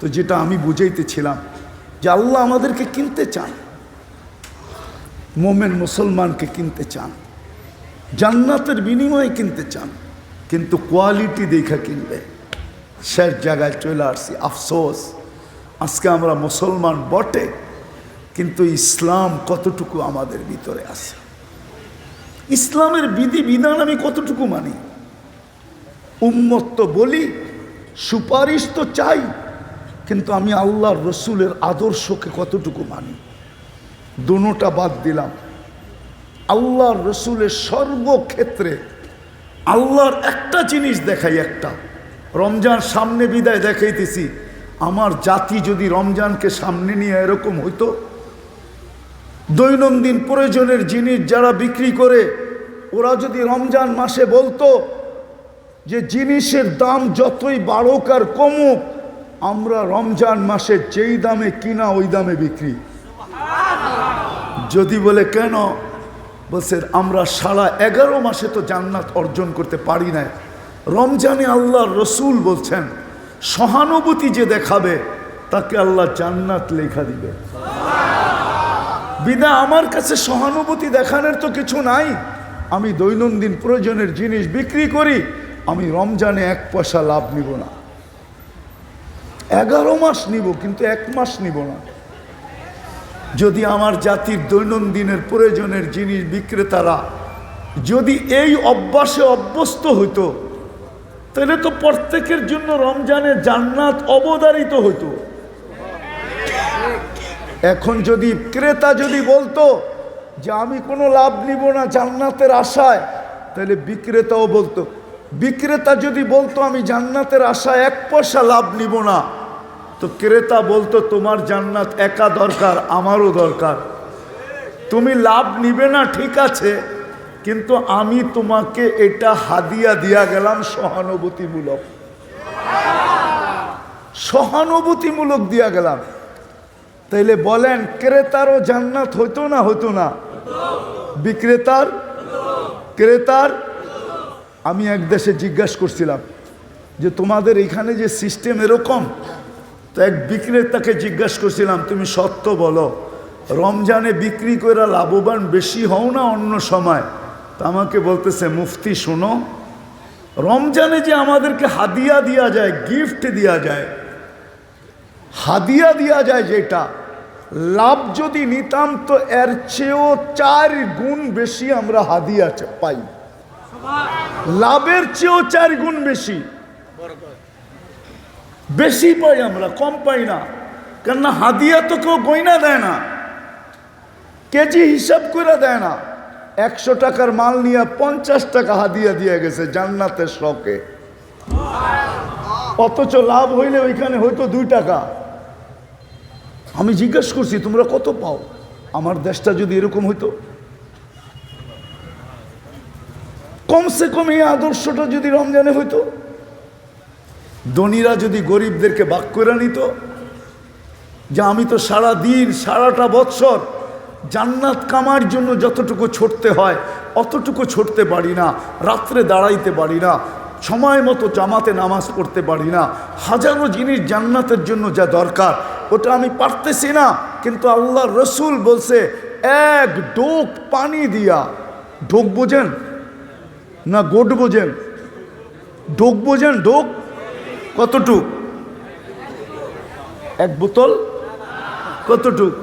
তো যেটা আমি বুঝাইতেছিলাম যে আল্লাহ আমাদেরকে কিনতে চান, মোমেন মুসলমানকে কিনতে চান, জান্নাতের বিনিময়ে কিনতে চান, কিন্তু কোয়ালিটি দেখা কিনবে। শেষ জায়গায় চলে আসছি, আফসোস, আজকে আমরা মুসলমান বটে, কিন্তু ইসলাম কতটুকু আমাদের ভিতরে আছে? ইসলামের বিধি বিধান আমি কতটুকু মানি? উম্মত তো বলি, সুপারিশ তো চাই কিন্তু আমি আল্লাহর রসুলের আদর্শকে কতটুকু মানি? দুটা বাদ দিলাম। আল্লাহর রসুলের সর্বক্ষেত্রে আল্লাহর একটা জিনিস দেখাই একটা। রমজান সামনে বিদায় দেখাইতেছি, আমার জাতি যদি রমজানকে সামনে নিয়ে এরকম হইতো, দৈনন্দিন প্রয়োজনের জিনিস যারা বিক্রি করে, ওরা যদি রমজান মাসে বলতো যে জিনিসের দাম যতই বাড়ুক আর কমুক আমরা রমজান মাসে যেই দামে কিনা, ওই দামে বিক্রি। যদি বলে, কেন? বলছে, আমরা সারা এগারো মাসে তো জান্নাত অর্জন করতে পারি না রমজানে আল্লাহ রসুল বলছেন, সহানুভূতি যে দেখাবে, তাকে আল্লাহ জান্নাত লেখা দিবে। বিনা আমার কাছে সহানুভূতি দেখানোর তো কিছু নাই। আমি দৈনন্দিন প্রয়োজনের জিনিস বিক্রি করি, আমি রমজানে এক পয়সা লাভ নিব না। এগারো মাস নিব, কিন্তু এক মাস নিব না। যদি আমার জাতির দৈনন্দিনের প্রয়োজনের জিনিস বিক্রেতারা যদি এই অভ্যাসে অভ্যস্ত হইতো, তাহলে তো প্রত্যেকের জন্য রমজানে জান্নাত অবদারিত হইতো। এখন যদি ক্রেতা যদি বলতো যে আমি কোনো লাভ নিব না জান্নাতের আশায়, তাহলে বিক্রেতাও বলতো। বিক্রেতা যদি বলতো আমি জান্নাতের আশায় এক পয়সা লাভ নিব না তো ক্রেতা বলতো, তোমার জান্নাত একা দরকার, আমারও দরকার। তুমি লাভ নিবে না, ঠিক আছে, কিন্তু আমি তোমাকে এটা হাদিয়া দিয়া গেলাম সহানুভূতিমূলক। সহানুভূতিমূলক দিয়া গেলাম। তাইলে বলেন, ক্রেতারও জান্নাত হইতো না হতো না? বিক্রেতার? ক্রেতার? আমি এক দেশে জিজ্ঞাসা করছিলাম যে, তোমাদের এখানে যে সিস্টেম এরকম তো এক বিক্রেতাকে জিজ্ঞাসা করছিলাম তুমি সত্য বলো রমজানে বিক্রি করে লাভবান বেশি হও না অন্য সময়? তা আমাকে বলতেছে মুফতি শোনো রমজানে যে আমাদেরকে হাদিয়া দেওয়া যায় গিফট দেওয়া যায় হাদিয়া দেওয়া যায় যেটা লাভ যদি নিতাম তো এর চেয়েও চার গুণ বেশি আমরা হাদিয়া পাই। লাভের চেয়েও চার গুণ বেশি। বেশি পাই আমরা, কম পাই না। কেননা হাদিয়া তো কেউ গয়না দেয় না, কেজি হিসাব করে দেয় না। একশো টাকার মাল নিয়ে পঞ্চাশ টাকা হাদিয়া দিয়ে গেছে জান্নাতের শখে। অথচ লাভ হইলে ওইখানে হয়তো দুই টাকা। আমি জিজ্ঞেস করছি, তোমরা কত পাও? আমার দেশটা যদি এরকম হইতো? কমসে কম এই আদর্শটা যদি রমজানে হইতো? ধনীরা যদি গরিবদেরকে বাক করে নিত, যে আমি তো সারা দিন, সারাটা বৎসর জান্নাত কামার জন্য যতটুকু ছুটতে হয়, অতটুকু ছুটতে পারি না, রাত্রে দাঁড়াইতে পারি না, সময় মতো জামাতে নামাজ পড়তে পারি না, হাজারো জিনিস জান্নাতের জন্য যা দরকার, ওটা আমি পারতেছি না। কিন্তু আল্লাহ রসুল বলছে, এক ডোক পানি দিয়া ঢোক বোঝেন না গোট বোঝেন, ডোক বোঝেন, ডোক কতটুক? এক বোতল? কতটুক?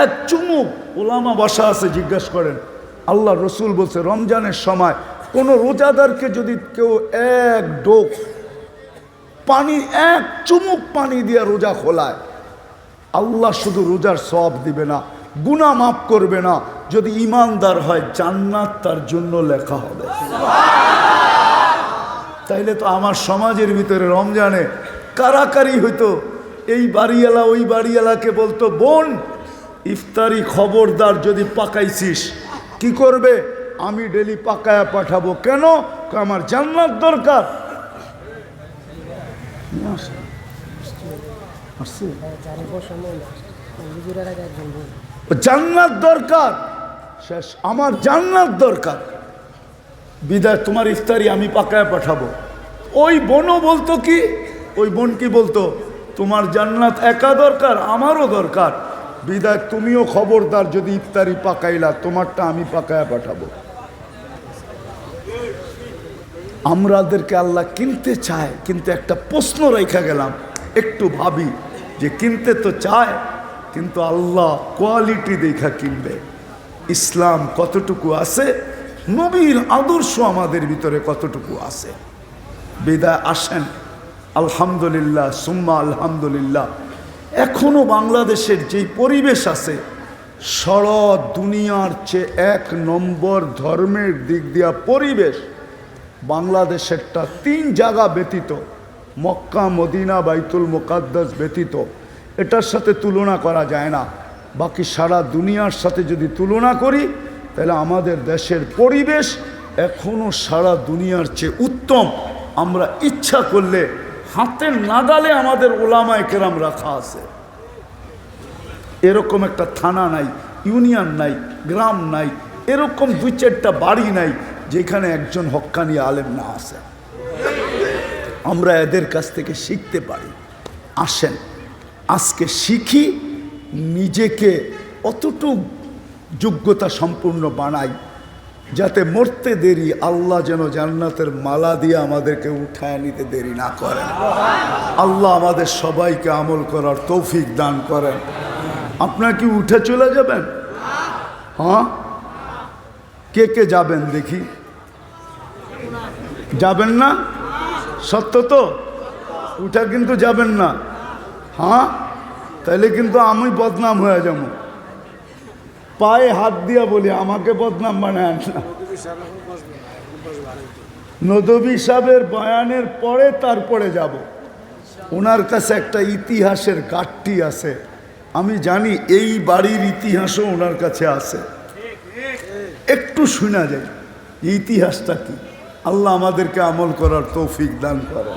এক চুমুক। ওলামা বসা আছে, জিজ্ঞাসা করেন। আল্লাহ রসুল বলছে, রমজানের সময় কোনো রোজাদারকে যদি কেউ এক ডোক পানি, এক চুমুক পানি দিয়ে রোজা খোলায়, আল্লাহ শুধু রোজার সব দিবে না গুণা মাফ করবে না। যদি ইমানদার হয়, জান্নাত তার জন্য লেখা হবে। তাইলে তো আমার সমাজের ভিতরে রমজানে কারাকারি হইতো। এই বাড়িওয়ালা, ওই বাড়িওয়ালাকে বলতো, বোন, ইফতারি খবরদার যদি পাকাইছিস, কি করবে? আমি ডেলি পাকায়া পাঠাবো। কেন? আমার জান্নাত দরকার। জান্নাত দরকার। শেষ, আমার জান্নাত দরকার। বিদায়, তোমার ইফতারি আমি পাকায় পাঠাবো। ওই বনও বলতো কি? ওই বোন কি বলতো? তোমার জান্নাত একা দরকার, আমারও দরকার। বিদায়, তুমিও খবরদার যদি ইফতারি পাকাইলা, তোমারটা আমি পাকায়া পাঠাবো। আমরাদেরকে আল্লাহ কিনতে চায়, কিন্তু একটা প্রশ্ন রেখা গেলাম, একটু ভাবি যে কিনতে তো চায়, কিন্তু আল্লাহ কোয়ালিটি দেখা কিনবে। ইসলাম কতটুকু আছে নবীর আদর্শ আমাদের ভিতরে কতটুকু আছে? বিদায় আসেন। আলহামদুলিল্লাহ, সুম্মা আলহামদুলিল্লাহ। এখনও বাংলাদেশের যেই পরিবেশ আছে, সারা দুনিয়ার চেয়ে এক নম্বর ধর্মের দিক দিয়া পরিবেশ বাংলাদেশেরটা তিন জায়গা ব্যতীত, মক্কা, মদিনা, বাইতুল মোকাদ্দাস ব্যতীত, এটার সাথে তুলনা করা যায় না। বাকি সারা দুনিয়ার সাথে যদি তুলনা করি তাহলে আমাদের দেশের পরিবেশ এখনও সারা দুনিয়ার চেয়ে উত্তম। আমরা ইচ্ছা করলে হাতের নাগালে আমাদের ওলামায় কেরাম রাখা আছে। এরকম একটা থানা নাই, ইউনিয়ন নাই, গ্রাম নাই, এরকম দুই চারটা বাড়ি নাই, যেখানে একজন হক্কানি আলেম না আসে আমরা এদের কাছ থেকে শিখতে পারি। আসেন, আজকে শিখি, নিজেকে অতটুকু যোগ্যতা সম্পূর্ণ বানাই, যাতে মরতে দেরি আল্লাহ যেন জান্নাতের মালা দিয়ে আমাদেরকে উঠায় নিতে দেরি না করেন। আল্লাহ আমাদের সবাইকে আমল করার তৌফিক দান করেন। আপনার কি উঠে চলে যাবেন? হ্যাঁ? কে কে যাবেন দেখি? যাবেন না? সত্য তো? উঠা কিন্তু যাবেন না। হ্যাঁ? তাহলে কিন্তু আমি বদনাম হয়ে যাব। পায়ে হাত দিয়া বলি, আমাকে বদনাম বানায় না। নদবী সাহেবের বয়ানের পরে তারপরে যাব। ওনার কাছে একটা ইতিহাসের গাঠটি আছে। আমি জানি এই বাড়ির ইতিহাসও ওনার কাছে আছে। একটু শোনা যায়, ইতিহাসটা কি? আল্লাহ আমাদেরকে আমল করার তৌফিক দান করে